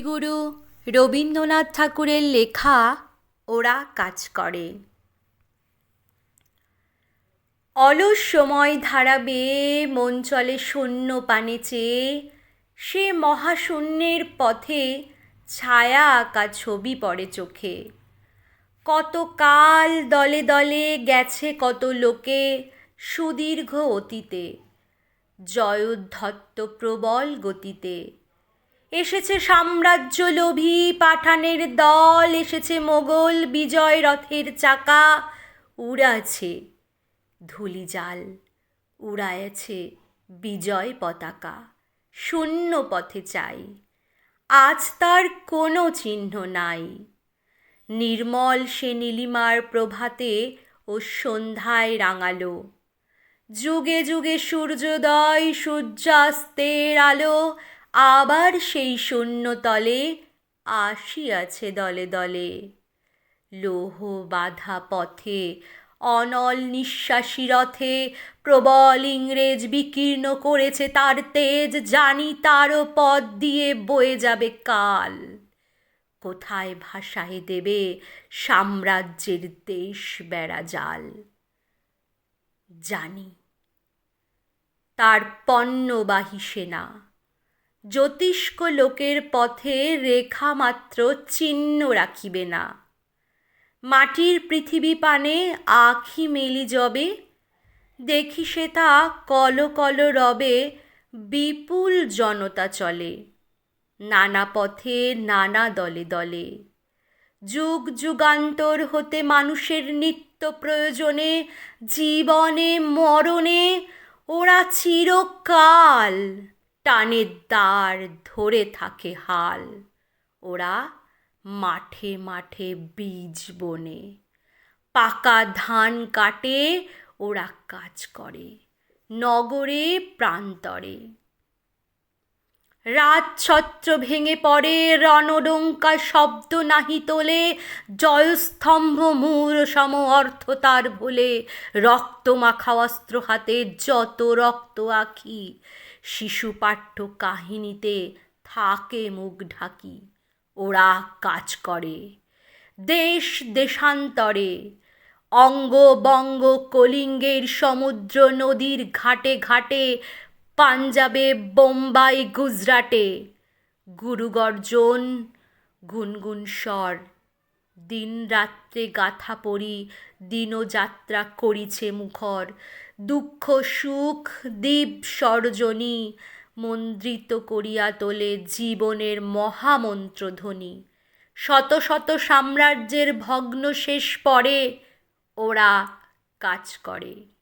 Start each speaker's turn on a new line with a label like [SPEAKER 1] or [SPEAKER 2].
[SPEAKER 1] কবিগুরু রবীন্দ্রনাথ ঠাকুরের লেখা ওরা কাজ করে। অলস সময় ধারাবে মন চলে শূন্য পানে চেয়ে, সে মহাশূন্যের পথে ছায়া আঁকা ছবি পড়ে চোখে। কত কাল দলে দলে গেছে কত লোকে সুদীর্ঘ অতীতে, জয়োদ্ধত্ত প্রবল গতিতে। এসেছে সাম্রাজ্য লোভী পাঠানের দল, এসেছে মোগল বিজয় রথের চাকা। উড়াছে ধুলিজাল, উড়ায়েছে বিজয় পতাকা। শূন্য পথে চাই, আজ তার কোনো চিহ্ন নাই। নির্মল সে নীলিমার প্রভাতে ও সন্ধ্যায় রাঙালো। যুগে যুগে সূর্যোদয়, সূর্যাস্তের আলো আবার সেই শূন্যতলে আসিয়াছে দলে দলে। লৌহ বাধা পথে, অনল নিঃশ্বাসী রথে প্রবল ইংরেজ বিকীর্ণ করেছে তার তেজ, জানি তারও পথ দিয়ে বয়ে যাবে কাল। কোথায় ভাষায় দেবে সাম্রাজ্যের দেশ বেড়া জাল? জানি। তার পণ্যবাহী সেনা জ্যোতিষ্ক লোকের পথে রেখা মাত্র চিহ্ন রাখিবে না। মাটির পৃথিবী পানে আখি মেলি যবে দেখি সে তা কল কল রবে, বিপুল জনতা চলে, নানা পথে নানা দলে দলে। যুগ যুগান্তর হতে মানুষের নিত্য প্রয়োজনে, জীবনে মরণে ওরা চিরকাল টানের দ্বার ধরে থাকে হাল। ওরা মাঠে মাঠে বীজ বনে। পাকা ধান কাটে, ওরা কাজ করে। নগরে, প্রান্তরে। রাজছত্র ভেঙে পড়ে, রণডঙ্কা শব্দ নাহি তোলে। জয়স্তম্ভ মূর সম অর্থ তার ভুলে। রক্ত মাখা অস্ত্র হাতে যত রক্ত আখি। শিশু পাঠ্য কাহিনীতে থাকে মুখ ঢাকি, ওরা কাজ করে। দেশ দেশান্তরে অঙ্গ বঙ্গ কলিঙ্গের সমুদ্র নদীর ঘাটে ঘাটে, পাঞ্জাবে, বোম্বাই, গুজরাটে। গুরুগর্জন, গুনগুন স্বর। দিন রাত্রে গাথা পড়ি, দিনযাত্রা করিছে মুখর। দুঃখ, সুখ, দীপ, সর্জনী মন্দ্রিত করিয়া তোলে জীবনের মহামন্ত্রধ্বনি। শত শত সাম্রাজ্যের ভগ্ন শেষ পরে ওরা কাজ করে।